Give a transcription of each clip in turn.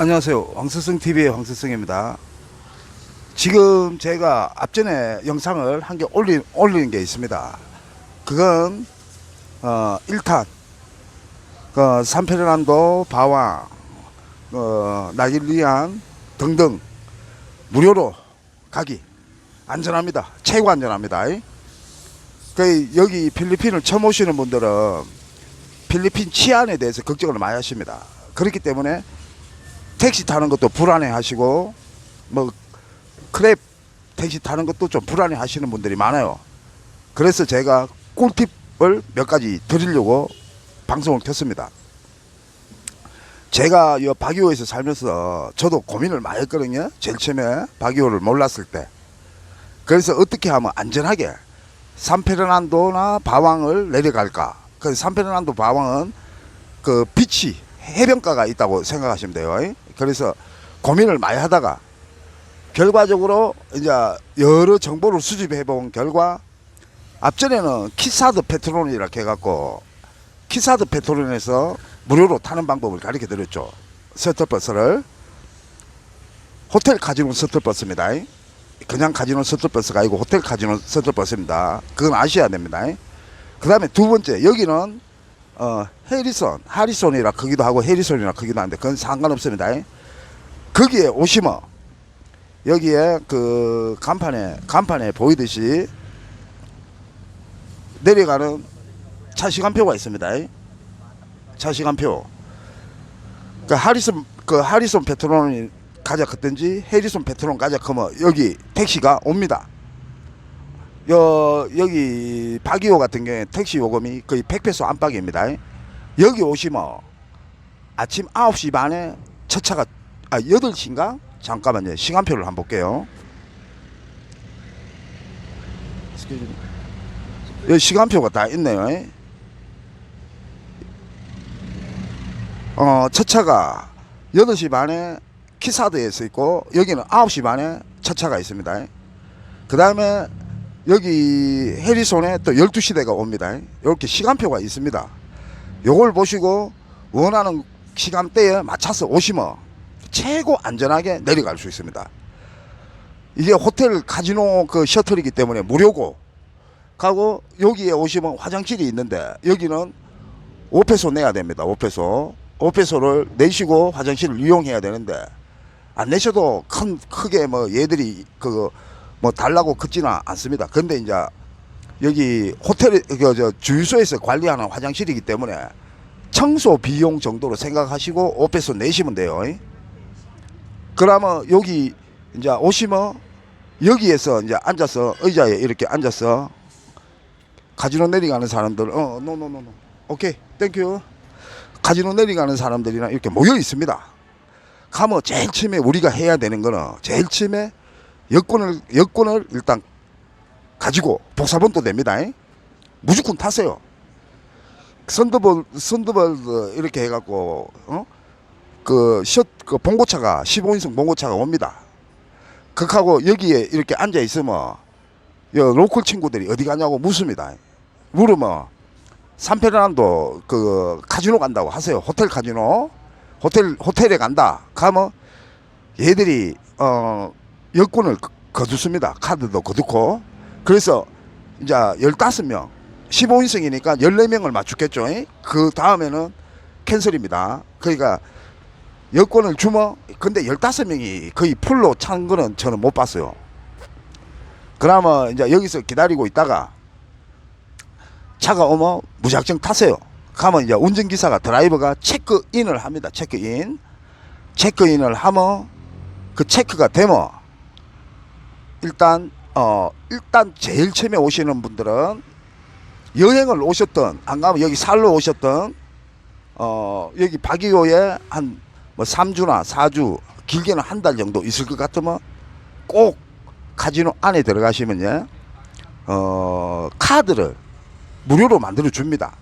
안녕하세요. 황스승 TV의 황스승입니다. 지금 제가 앞전에 영상을 한 개 올린 올린 게 있습니다. 그건 어 1탄 그 산페르난도 바왕 어 나길리안 등등 무료로 가기 안전합니다. 최고 안전합니다. 그 여기 필리핀을 처음 오시는 분들은 필리핀 치안에 대해서 걱정을 많이 하십니다. 그렇기 때문에 택시 타는 것도 불안해 하시고 뭐 크랩 택시 타는 것도 좀 불안해 하시는 분들이 많아요. 그래서 제가 꿀팁을 몇 가지 드리려고 방송을 켰습니다. 제가 이 바기오에서 살면서 저도 고민을 많이 했거든요. 제일 처음에 바기오를 몰랐을 때. 그래서 어떻게 하면 안전하게 산페르난도나 바왕을 내려갈까? 그 산페르난도 바왕은 그 비치 해변가가 있다고 생각하시면 돼요. 그래서 고민을 많이 하다가 결과적으로 이제 여러 정보를 수집해 본 결과 앞전에는 키사드 페트론이라 해갖고 키사드 페트론에서 무료로 타는 방법을 가르쳐 드렸죠. 셔틀버스를 호텔 카지노 셔틀버스입니다. 그냥 카지노 셔틀버스가 아니고 호텔 카지노 셔틀버스입니다. 그건 아셔야 됩니다. 그 다음에 두 번째 여기는 어, 해리선, 하리손이라 크기도 하고 해리손이라 크기도 하는데 그건 상관없습니다. 거기에 오시면 여기에 그 간판에 간판에 보이듯이 내려가는 차 시간표가 있습니다. 차 시간표. 그 하리슨 그 하리손 페트론이 가자 그든지 해리손 페트론 가자 그러면 여기 택시가 옵니다. 여, 여기 바기오 같은 경우에 택시 요금이 거의 100페소 안팎입니다. 여기 오시면 아침 9시 반에 첫 차가 아 8시인가? 잠깐만요. 시간표를 한번 볼게요. 여기 시간표가 다 있네요. 어, 첫 차가 8시 반에 키사드에서 있고 여기는 9시 반에 첫 차가 있습니다. 그 다음에 여기 해리손에 또 12시대가 옵니다. 이렇게 시간표가 있습니다. 요걸 보시고 원하는 시간대에 맞춰서 오시면 최고 안전하게 내려갈 수 있습니다. 이게 호텔 카지노 그 셔틀이기 때문에 무료고 가고 여기에 오시면 화장실이 있는데 여기는 5페소 내야 됩니다. 5페소. 5페소를 내시고 화장실을 이용해야 되는데 안 내셔도 큰 크게 뭐 얘들이 그 뭐 달라고 긋지는 않습니다. 근데 이제 여기 호텔 그저 주유소에서 관리하는 화장실이기 때문에 청소 비용 정도로 생각하시고 5페소 내시면 돼요. 그러면 여기 이제 오시면 여기에서 이제 앉아서 의자에 이렇게 앉아서 카지노 내려가는 사람들 어 노노노노 오케이 땡큐 카지노 내려가는 사람들이랑 이렇게 모여 있습니다. 가면 제일 처음에 우리가 해야 되는 거는 제일 처음에 여권을 여권을 일단 가지고 복사본도 됩니다. 무조건 타세요. 선더볼 선더볼 이렇게 해갖고 어? 그샷그 봉고차가 15인승 봉고차가 옵니다. 극하고 여기에 이렇게 앉아 있으면 여 로컬 친구들이 어디 가냐고 묻습니다. 물으면 산페르난도 그 카지노 간다고 하세요. 호텔 카지노 호텔 호텔에 간다. 가면 얘들이 어 여권을 거- 거두습니다. 카드도 거두고 그래서 이제 15명 15인승이니까 14명을 맞추겠죠. 그 다음에는 캔슬입니다. 그러니까 여권을 주면 근데 15명이 거의 풀로 찬 거는 저는 못 봤어요. 그러면 이제 여기서 기다리고 있다가 차가 오면 무작정 타세요. 가면 이제 운전기사가 드라이버가 체크인을 합니다. 체크인. 체크인을 하면 그 체크가 되면 일단 어 일단 제일 처음에 오시는 분들은 여행을 오셨던 안 가면 여기 살러 오셨던 어 여기 바기오에 한 뭐 3주나 4주 길게는 한 달 정도 있을 것 같으면 꼭 카지노 안에 들어가시면요 어 카드를 무료로 만들어 줍니다.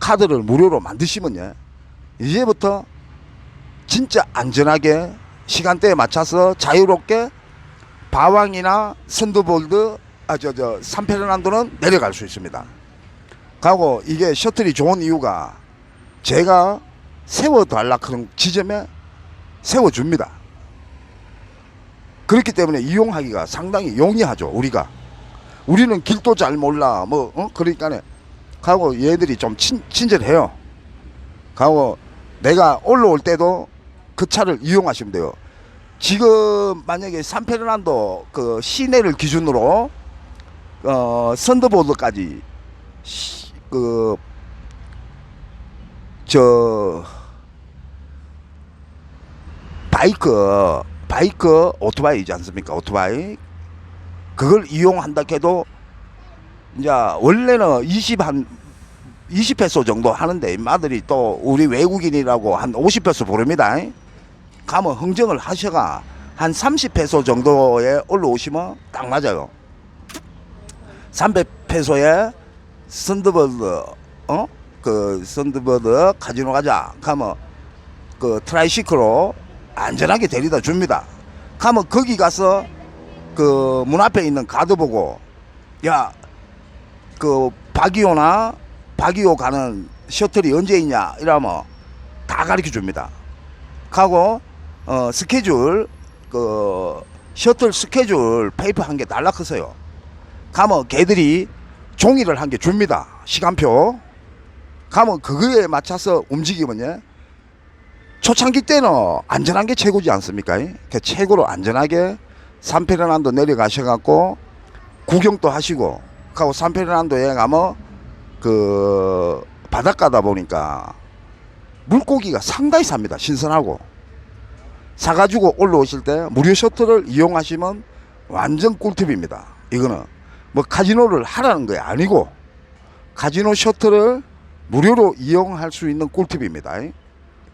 카드를 무료로 만드시면요 이제부터 진짜 안전하게 시간대에 맞춰서 자유롭게 바왕이나 선두볼드 아저 저 산페르난도는 내려갈 수 있습니다. 가고 이게 셔틀이 좋은 이유가 제가 세워달라 그런 지점에 세워줍니다. 그렇기 때문에 이용하기가 상당히 용이하죠. 우리가 우리는 길도 잘 몰라 뭐 어? 그러니까 가고 얘들이 좀 친, 친절해요. 가고 내가 올라올 때도 그 차를 이용하시면 돼요. 지금 만약에 산페르난도 그 시내를 기준으로 어 선더보드까지 시- 그저 바이크 바이크 오토바이지 않습니까 오토바이 그걸 이용한다 해도 이제 원래는 20 한 20페소 정도 하는데 인마들이 또 우리 외국인이라고 한 50페소 부릅니다. 가면 흥정을 하셔가 한 30페소 정도에 올라오시면 딱 맞아요. 300페소에 선드버드 어? 그 선드버드 카지노 가자. 가면 그 트라이시크로 안전하게 데려다 줍니다. 가면 거기 가서 그 문 앞에 있는 가드 보고 야그 바기오나 바기오 가는 셔틀이 언제 있냐 이러면 다 가르쳐 줍니다. 가고 어 스케줄 그 셔틀 스케줄 페이퍼 한개 달라 크세요. 가면 걔들이 종이를 한 개 줍니다. 시간표. 가면 그거에 맞춰서 움직이면요. 초창기 때는 안전한 게 최고지 않습니까? 그 최고로 안전하게 산페르난도 내려가셔갖고 구경도 하시고 가고 산페르난도에 가면 그 바닷가다 보니까 물고기가 상당히 삽니다. 신선하고 사가지고 올라오실 때 무료 셔틀을 이용하시면 완전 꿀팁입니다. 이거는 뭐 카지노를 하라는 게 아니고 카지노 셔틀을 무료로 이용할 수 있는 꿀팁입니다.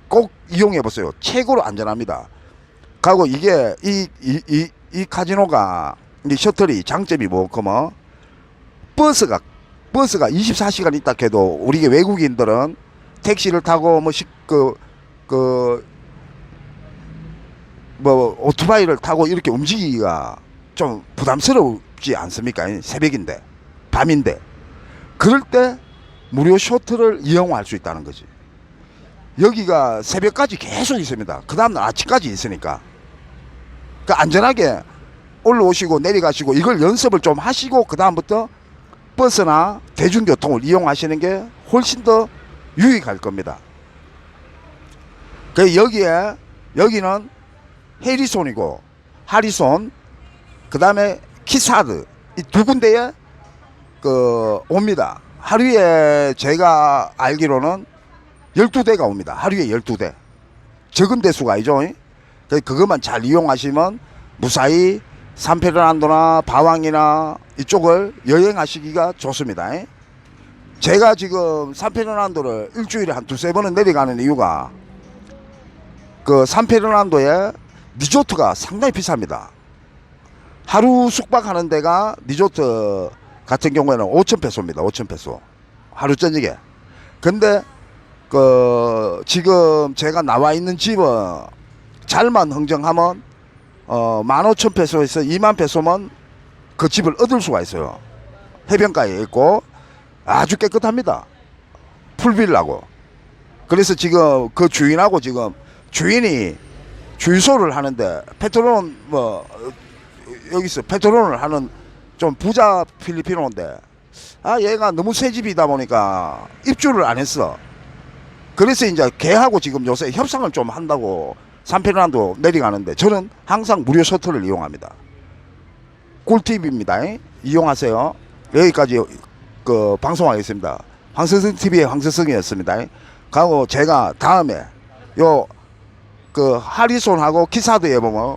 꼭 이용해 보세요. 최고로 안전합니다. 가고 이게 이 이 이 이 카지노가 이 셔틀이 장점이 뭐냐면 버스가 버스가 24시간 있다 해도 우리 외국인들은 택시를 타고 뭐그 그 뭐 오토바이를 타고 이렇게 움직이기가 좀 부담스럽지 않습니까? 새벽인데 밤인데 그럴 때 무료 셔틀을 이용할 수 있다는 거지. 여기가 새벽까지 계속 있습니다. 그 다음날 아침까지 있으니까. 그 안전하게 올라오시고 내려가시고 이걸 연습을 좀 하시고 그 다음부터 버스나 대중교통을 이용하시는 게 훨씬 더 유익할 겁니다. 그 여기에 여기는 해리손이고 하리손 그 다음에 키사드 이 두 군데에 그 옵니다. 하루에 제가 알기로는 12대가 옵니다. 하루에 12대. 적은 대수가 아니죠. 그 그것만 잘 이용하시면 무사히 산페르난도나 바왕이나 이쪽을 여행하시기가 좋습니다. 제가 지금 산페르난도를 일주일에 한 두세 번은 내려가는 이유가 그 산페르난도에 리조트가 상당히 비쌉니다. 하루 숙박하는 데가 리조트 같은 경우에는 5천 페소입니다. 5천 페소. 하루 저녁에. 근데 그 지금 제가 나와 있는 집은 잘만 흥정하면 어 15,000 페소에서 2만 페소면 그 집을 얻을 수가 있어요. 해변가에 있고 아주 깨끗합니다. 풀빌라고. 그래서 지금 그 주인하고 지금 주인이 주유소를 하는데 페트롤 뭐 여기서 페트롤을 하는 좀 부자 필리핀어인데 아 얘가 너무 새 집이다 보니까 입주를 안 했어. 그래서 이제 걔하고 지금 요새 협상을 좀 한다고 산페르난도 내려가는데 저는 항상 무료 셔틀을 이용합니다. 꿀팁입니다. 이용하세요. 여기까지 그 방송하겠습니다. 황선성 TV의 황선성이었습니다. 가고 제가 다음에 요 그 하리손하고 키사드에 보면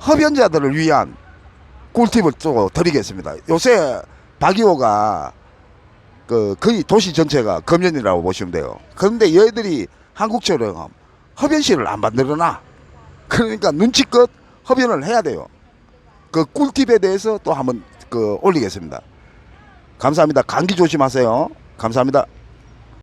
흡연자들을 위한 꿀팁을 또 드리겠습니다. 요새 박이호가 그 거의 도시 전체가 금연이라고 보시면 돼요. 그런데 얘들이 한국처럼 흡연실을 안 만들어놔. 그러니까 눈치껏 흡연을 해야 돼요. 그 꿀팁에 대해서 또 한번 그 올리겠습니다. 감사합니다. 감기 조심하세요. 감사합니다.